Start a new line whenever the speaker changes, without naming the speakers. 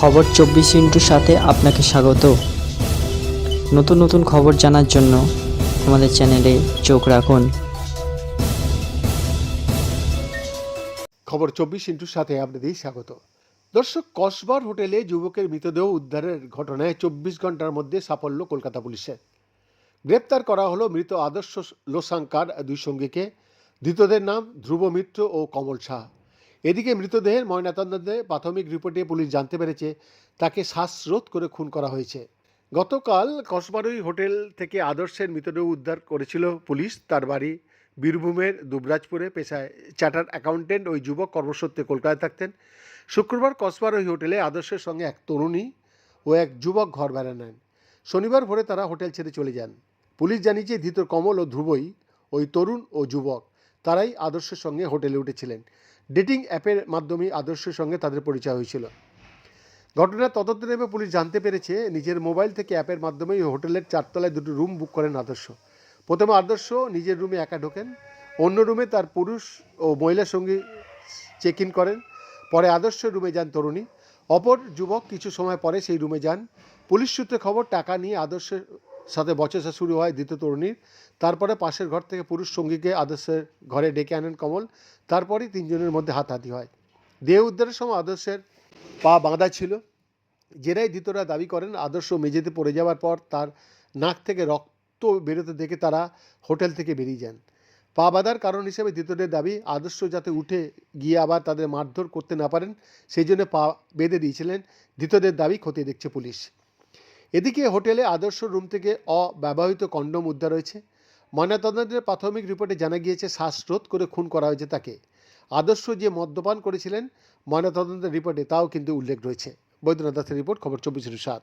খবর চব্বিশ ইন্টুর সাথে আপনাকে স্বাগত। নতুন নতুন খবর জানার জন্য আমাদের চ্যানেলে চোখ রাখুন।
খবর চব্বিশ ইন্টুর সাথে আপনাদের স্বাগত। দর্শক, কসবার হোটেলে যুবকের মৃতদেহ উদ্ধারের ঘটনায় চব্বিশ ঘণ্টার মধ্যে সাফল্য কলকাতা পুলিশের। গ্রেপ্তার করা হলো মৃত আদর্শ লোসাঙ্কার দুই সঙ্গীকে। ধৃতদের নাম ধ্রুব মিত্র ও কমল শাহ এদিকে মৃতদেহের ময়নাতদন্তে প্রাথমিক রিপোর্টে পুলিশ জানতে পেরেছে, তাকে শ্বাসরোধ করে খুন করা হয়েছে। গতকাল কসবারই হোটেল থেকে আদর্শের মৃতদেহ উদ্ধার করেছিল পুলিশ। তার বাড়ি বীরভূমের দুবরাজপুরে। পেশায় চার্টার অ্যাকাউন্টেন্ট ওই যুবক কর্মসূত্রে কলকাতায় থাকতেন। শুক্রবার কসবার ওই হোটেলে আদর্শের সঙ্গে এক তরুণী ও এক যুবক ঘর বেড়া নেন। শনিবার ভোরে তারা হোটেল ছেড়ে চলে যান। পুলিশ জানিয়েছে, ধৃত কমল ও ধ্রুবই, ওই তরুণ ও যুবক। তারাই আদর্শের সঙ্গে হোটেলে উঠেছিলেন। ডেটিং অ্যাপের মাধ্যমে আদর্শের সঙ্গে তাদের পরিচয় হয়েছিল। ঘটনার তদন্ত নেমে পুলিশ জানতে পেরেছে, নিজের মোবাইল থেকে অ্যাপের মাধ্যমেই হোটেলের চারতলায় দুটো রুম বুক করেন আদর্শ। প্রথমে আদর্শ নিজের রুমে একা ঢোকেন, অন্য রুমে তার পুরুষ ও মহিলার সঙ্গে চেক ইন করেন, পরে আদর্শ রুমে যান তরুণী। অপর যুবক কিছু সময় পরে সেই রুমে যান। পুলিশ সূত্রে খবর, টাকা নিয়ে আদর্শের সাথে বচসা শুরু হয় দ্বিতীয় তরুণীর। তারপরে পাশের ঘর থেকে পুরুষ সঙ্গীকে আদর্শের ঘরে ডেকে আনেন কমল। তারপরেই তিনজনের মধ্যে হাতাহাতি হয়। দেহ উদ্ধারের সময় আদর্শের পা বাঁধা ছিল। জেরাই ধৃতরা দাবি করেন, আদর্শ মেঝেতে পড়ে যাওয়ার পর তার নাক থেকে রক্ত বেরোতে দেখে তারা হোটেল থেকে বেরিয়ে যান। পা বাঁধার কারণ হিসেবে ধৃতদের দাবি, আদর্শ যাতে উঠে গিয়ে আবার তাদের মারধর করতে না পারেন, সেই জন্য পা বেঁধে দিয়েছিলেন। ধৃতদের দাবি খতিয়ে দেখছে পুলিশ। এদিকে হোটেলে আদর্শ রুম থেকে অব্যবহৃত কন্ডম উদ্ধার হয়েছে। ময়নাতদন্তের প্রাথমিক রিপোর্টে জানা গিয়েছে, শ্বাসরোধ করে খুন করা হয়েছে তাকে। আদর্শ যে মদ্যপান করেছিলেন, ময়নাতদন্তের রিপোর্টে তাও কিন্তু উল্লেখ রয়েছে। বৈদ্যনাথ দাসের রিপোর্ট, খবর চব্বিশ সাত